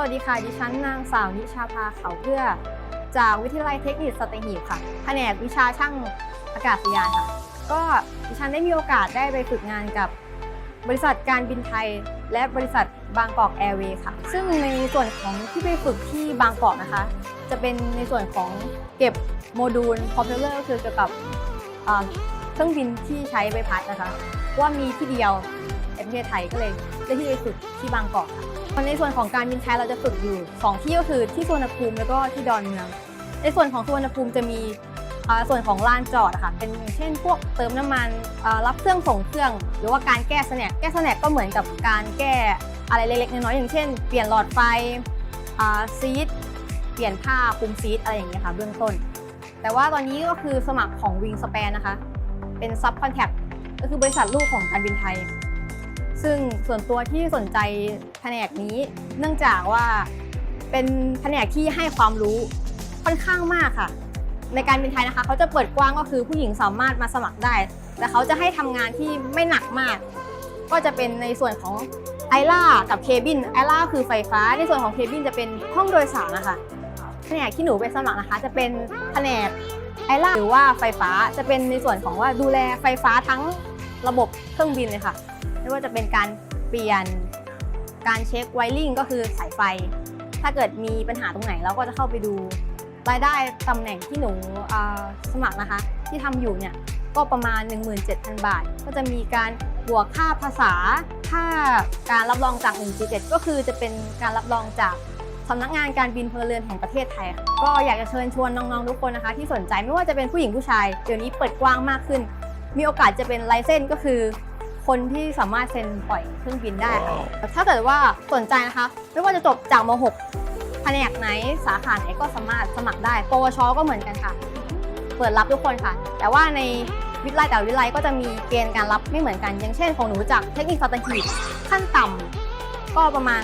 สวัสดีค่ะ ดิฉันนางสาวนิชาภาเขาเพื่อ จากวิทยาลัยเทคนิคสตหีบค่ะแผนกวิชาช่างอากาศยานค่ะ ก็ดิฉันได้มีโอกาสได้ไปฝึกงานกับบริษัทการบินไทย และบริษัทบางกอกแอร์เวย์ค่ะ ซึ่งในส่วนของที่ไปฝึกที่บางกอกนะคะ จะเป็นในส่วนของเก็บโมดูลพอ p เพลเลอร์ก็คือเกี่ยวกับเครื่องบินที่ใช้ใบพัดนะคะ ว่ามีที่เดียวในประเทศไทยก็เลยได้ที่ไปฝึกที่บางกอกค่ะ ในส่วนของการบินไทยเราจะฝึกอยู่2ที่ก็คือที่สุวรรณภูมิแล้วก็ที่ดอนเมือง ในส่วนของสุวรรณภูมิจะมีส่วนของลานจอดค่ะเป็นเช่นพวกเติมน้ำมันรับเครื่องส่งเครื่อง หรือว่าการแก้สแนกแก้สแนกก็เหมือนกับการแก้อะไรเล็กๆน้อยๆอย่างเช่น เปลี่ยนหลอดไฟซีทเปลี่ยนผ้าคลุมซีทอะไรอย่างเงี้ยค่ะเบื้องต้น แต่ว่าตอนนี้ก็คือสมัครของ Wing Span นะคะ เป็นซับคอนแทคก็คือบริษัทลูกของการบินไทย ซึ่งส่วนตัวที่สนใจแผนกนี้ เนื่องจากว่าเป็นแผนกที่ให้ความรู้ค่อนข้างมากค่ะ ในการบินไทยนะคะเขาจะเปิดกว้างก็คือผู้หญิงสามารถมาสมัครได้ แต่เขาจะให้ทำงานที่ไม่หนักมาก ก็จะเป็นในส่วนของไอล่ากับเคบินไอล่าคือไฟฟ้า ในส่วนของเคบินจะเป็นห้องโดยสารนะคะแผนกที่หนูไปสมัครนะคะ จะเป็นแผนกไอล่าหรือว่าไฟฟ้าจะเป็นในส่วนของว่าดูแลไฟฟ้าทั้งระบบเครื่องบินเลยค่ะ ไม่ว่าจะเป็นการเปลี่ยนการเช็คไวริ่งก็คือสายไฟ ถ้าเกิดมีปัญหาตรงไหนเราก็จะเข้าไปดู รายได้ตำแหน่งที่หนูสมัครนะคะ ที่ทำอยู่เนี่ยก็ประมาณ 17,000 บาท ก็จะมีการบวกค่าภาษาค่าการรับรองจาก 147 ก็คือจะเป็นการรับรองจากสำนักงานการบินพลเรือนแห่งประเทศไทย ก็อยากจะเชิญชวนน้องๆทุกคนนะคะ ที่สนใจไม่ว่าจะเป็นผู้หญิงผู้ชาย เดี๋ยวนี้เปิดกว้างมากขึ้น มีโอกาสจะเป็นไลเซนก็คือ คนที่สามารถเซ็นปล่อยเครื่องบินได้ค่ะถ้าเกิดว่าสนใจนะคะ ไม่ว่าจะจบจากม .6 แผนกไหนสาขาไหนก็สามารถสมัครได้ ปวช ก็เหมือนกันค่ะ เปิดรับทุกคนค่ะ แต่ว่าในวิทยาลัยแต่ละวิทยาลัยก็จะมีเกณฑ์การรับไม่เหมือนกัน อย่างเช่นของหนูจากเทคนิคสัตหีบขั้นต่ำก็ประมาณ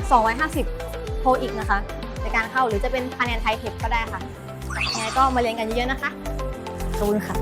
250 โทอีกนะคะ ในการเข้าหรือจะเป็นคะแนนไทยเทคก็ได้ค่ะยังไงก็มาเรียนกันเยอะๆนะคะขอบคุณค่ะ